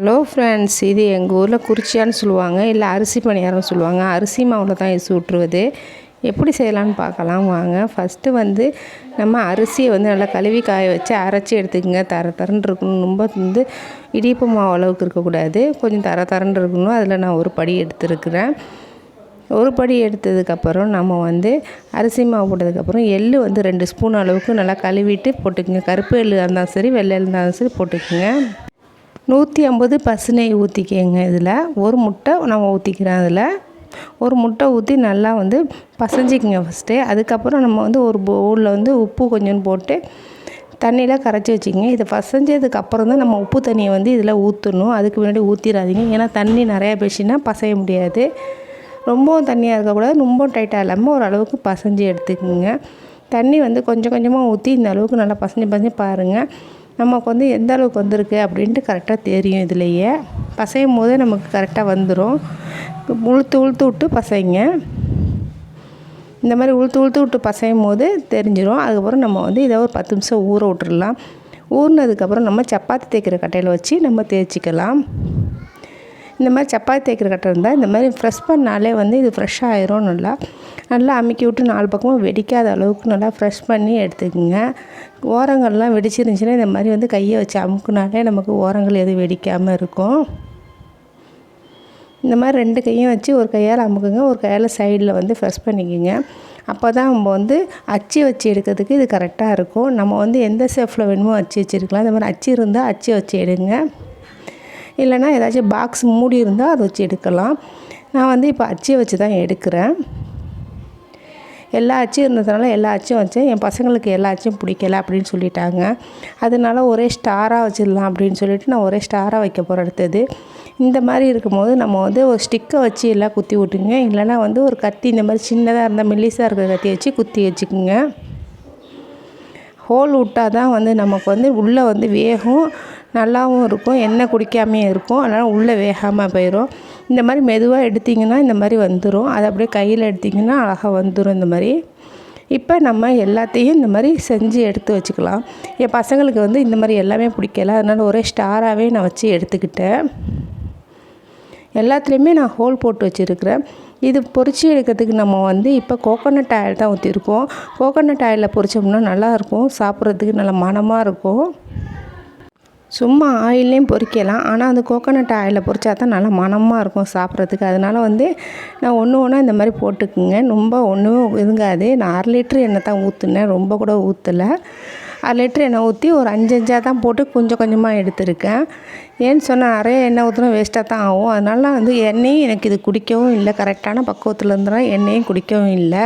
Hello friends இது எங்கள் ஊரில் குறிச்சியான்னு சொல்லுவாங்க இல்லை அரிசி பணியாரம் சொல்லுவாங்க. அரிசி மாவில் தான் இது சுட்டுருவது எப்படி செய்யலான்னு பார்க்கலாம் வாங்க. ஃபஸ்ட்டு வந்து நம்ம அரிசியை வந்து நல்லா கழுவி காய வச்சு அரைச்சி எடுத்துக்கோங்க. தர தரன்னு இருக்கணும். ரொம்ப வந்து இடிப்பு மாவு அளவுக்கு இருக்கக்கூடாது. கொஞ்சம் தர தரன்னு இருக்கணும். அதில் நான் ஒரு படி எடுத்துருக்குறேன். ஒரு படி எடுத்ததுக்கப்புறம் நம்ம வந்து அரிசி மாவு போட்டதுக்கப்புறம் எள் வந்து ரெண்டு ஸ்பூன் அளவுக்கு நல்லா கழுவிட்டு போட்டுக்கோங்க. கருப்பு எள் இருந்தாலும் சரி வெள்ளை எள் இருந்தாலும் சரி போட்டுக்கோங்க. நூற்றி ஐம்பது பசுநெய் ஊற்றிக்கங்க இதில். ஒரு முட்டை நம்ம ஊற்றிக்கிறேன் அதில். ஒரு முட்டை ஊற்றி நல்லா வந்து பசைஞ்சிக்கங்க ஃபஸ்ட்டு அதுக்கப்புறம் நம்ம வந்து ஒரு பவுலில் வந்து உப்பு கொஞ்சம் போட்டு தண்ணியில் கரைச்சி வச்சுக்கோங்க. இதை பசைஞ்சதுக்கப்புறம் தான் நம்ம உப்பு தண்ணியை வந்து இதில் ஊற்றணும் அதுக்கு முன்னாடி ஊற்றிடாதீங்க ஏன்னா தண்ணி நிறையா பேசினா பசைய முடியாது. ரொம்பவும் தண்ணியாக இருக்கக்கூடாது. ரொம்ப டைட்டாக இல்லாமல் ஓரளவுக்கு பசைஞ்சு எடுத்துக்கோங்க. தண்ணி வந்து கொஞ்சம் கொஞ்சமாக ஊற்றி இந்த அளவுக்கு நல்லா பசஞ்சு பசஞ்சு பாருங்கள் நமக்கு வந்து எந்த அளவுக்கு வந்திருக்கு அப்படின்ட்டு கரெக்டாக தெரியும் இதுலேயே. பசையும் போதே நமக்கு கரெக்டாக வந்துடும் உளுத்து உளுத்து விட்டு பசைங்க. இந்த மாதிரி உளுத்து உளுத்து விட்டு பசையும் போது தெரிஞ்சிடும் அதுக்கப்புறம் நம்ம வந்து இதை ஒரு பத்து நிமிஷம் ஊற விட்டுறலாம். ஊறினதுக்கப்புறம் நம்ம சப்பாத்தி தேய்க்கிற கட்டையில் வச்சு நம்ம தேய்ச்சிக்கலாம். இந்த மாதிரி சப்பாத்தி தேய்க்கிற கட்டை இருந்தால் இந்த மாதிரி ஃப்ரெஷ் பண்ணாலே வந்து இது ஃப்ரெஷ்ஷாக ஆயிரும் நல்லா. நல்லா அமுக்கி விட்டு நாலு பக்கமும் வெடிக்காத அளவுக்கு நல்லா ஃப்ரெஷ் பண்ணி எடுத்துக்கோங்க. ஓரங்கள்லாம் வெடிச்சிருந்துச்சின்னா இந்த மாதிரி வந்து கையை வச்சு அமுக்குனாலே நமக்கு ஓரங்கள் எதுவும் வெடிக்காமல் இருக்கும். இந்த மாதிரி ரெண்டு கையும் வச்சு ஒரு கையால் அமுக்குங்க ஒரு கையால் சைடில் வந்து ஃப்ரெஷ் பண்ணிக்கோங்க. அப்போ தான் நம்ம வந்து அச்சு வச்சு எடுக்கிறதுக்கு இது கரெக்டாக இருக்கும். நம்ம வந்து எந்த ஷேஃபில் வேணுமோ அச்சு வச்சுருக்கலாம். இந்த மாதிரி அச்சு இருந்தால் அச்சு வச்சு எடுங்க. இல்லைனா ஏதாச்சும் பாக்ஸ் மூடி இருந்தால் அதை வச்சு எடுக்கலாம். நான் வந்து இப்போ அச்சியை வச்சு தான் எடுக்கிறேன். எல்லா அச்சும் இருந்ததுனால எல்லா அச்சும் வச்சேன். என் பசங்களுக்கு எல்லா அச்சும் பிடிக்கல அப்படின்னு சொல்லிட்டாங்க. அதனால ஒரே ஸ்டாராக வச்சிடலாம் அப்படின்னு சொல்லிட்டு நான் ஒரே ஸ்டாராக வைக்க போகிறேன் அடுத்தது. இந்த மாதிரி இருக்கும்போது நம்ம வந்து ஒரு ஸ்டிக்கை வச்சு எல்லாம் குத்தி விட்டுங்க. இல்லைனா வந்து ஒரு கத்தி இந்த மாதிரி சின்னதாக இருந்தால் மெல்லிசாக இருக்கிற கத்தி வச்சு குத்தி வச்சுக்கோங்க. ஹோல் விட்டால் தான் வந்து நமக்கு வந்து உள்ளே வந்து வேகும். நல்லாவும் இருக்கும் எண்ணெய் குடிக்காமையும் இருக்கும் அதனால் உள்ளே வேகாமல் போயிடும் இந்த மாதிரி மெதுவாக எடுத்திங்கன்னா இந்த மாதிரி வந்துடும் அதை அப்படியே கையில் எடுத்திங்கன்னா அழகாக வந்துடும் இந்த மாதிரி. இப்போ நம்ம எல்லாத்தையும் இந்த மாதிரி செஞ்சு எடுத்து வச்சுக்கலாம். என் பசங்களுக்கு வந்து இந்த மாதிரி எல்லாமே பிடிக்கல. அதனால் ஒரே ஸ்டாராகவே நான் வச்சு எடுத்துக்கிட்டேன். எல்லாத்துலேயுமே நான் ஹோல் போட்டு வச்சுருக்கிறேன். இது பொறிச்சு எடுக்கிறதுக்கு நம்ம வந்து இப்போ கோகோனட் ஆயில் தான் ஊற்றிருக்கோம் கோகோனட் ஆயிலில் பொரிச்சோம்னா நல்லாயிருக்கும் சாப்பிட்றதுக்கு நல்லா மனமாக இருக்கும். சும்மா ஆயிலையும் பொரிக்கலாம் ஆனால் அந்த கோகோனட் ஆயிலில் பொறிச்சா தான் நல்லா மணமாக இருக்கும் சாப்பிட்றதுக்கு. அதனால் வந்து நான் ஒன்று ஒன்றா இந்த மாதிரி போட்டுக்குங்க. ரொம்ப ஒன்றும் இதுங்காது நான் அரை லிட்ரு எண்ணெய் தான் ஊற்றுனேன் ரொம்ப கூட ஊற்றலை அரை லிட்ரு எண்ணெய் ஊற்றி ஒரு அஞ்சு அஞ்சாக தான் போட்டு கொஞ்சம் கொஞ்சமாக எடுத்திருக்கேன். ஏன்னு சொன்னால் நிறைய எண்ணெய் ஊற்றினா வேஸ்ட்டாக தான் ஆகும். அதனால வந்து எண்ணெயும் எனக்கு இது குடிக்கவும் இல்லை. கரெக்டான பக்குவத்தில் இருந்தால் எண்ணெயும் குடிக்கவும் இல்லை.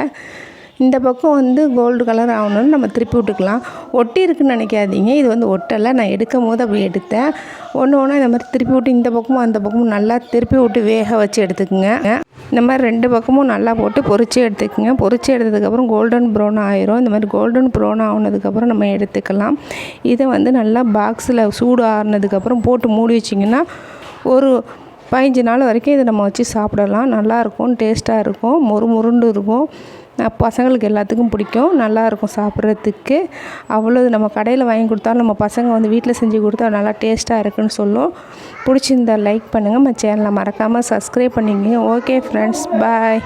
இந்த பக்கம் வந்து கோல்டு கலர் ஆகணும்னு நம்ம திருப்பி விட்டுக்கலாம். ஒட்டி இருக்குன்னு நினைக்காதீங்க. இது வந்து ஒட்டலை. நான் எடுக்கும் போது அப்படி எடுத்தேன். ஒன்று ஒன்றா இந்த மாதிரி திருப்பி விட்டு இந்த பக்கமும் அந்த பக்கமும் நல்லா திருப்பி விட்டு வேக வச்சு எடுத்துக்கோங்க. இந்த மாதிரி ரெண்டு பக்கமும் நல்லா போட்டு பொறிச்சு எடுத்துக்கோங்க. பொறிச்சு எடுத்ததுக்கப்புறம் கோல்டன் ப்ரௌன் ஆயிரும். இந்த மாதிரி கோல்டன் ப்ரௌன் ஆனதுக்கப்புறம் நம்ம எடுத்துக்கலாம். இதை வந்து நல்லா பாக்ஸில் சூடு ஆறுனதுக்கப்புறம் போட்டு மூடி வச்சிங்கன்னா ஒரு பதினஞ்சு நாள் வரைக்கும் இதை நம்ம வச்சு சாப்பிடலாம். நல்லாயிருக்கும் டேஸ்ட்டாக இருக்கும். மொறு முருண்டு இருக்கும். பசங்களுக்கு எல்லாத்துக்கும் பிடிக்கும். நல்லாயிருக்கும் சாப்பிட்றதுக்கு. அவ்வளோ நம்ம கடையில் வாங்கி கொடுத்தாலும் நம்ம பசங்க வந்து வீட்டில் செஞ்சு கொடுத்தா நல்லா டேஸ்ட்டாக இருக்குன்னு சொல்லும். பிடிச்சிருந்தா லைக் பண்ணுங்கள் நம்ம சேனலை மறக்காமல் சப்ஸ்கிரைப் பண்ணிக்கங்க. Okay friends bye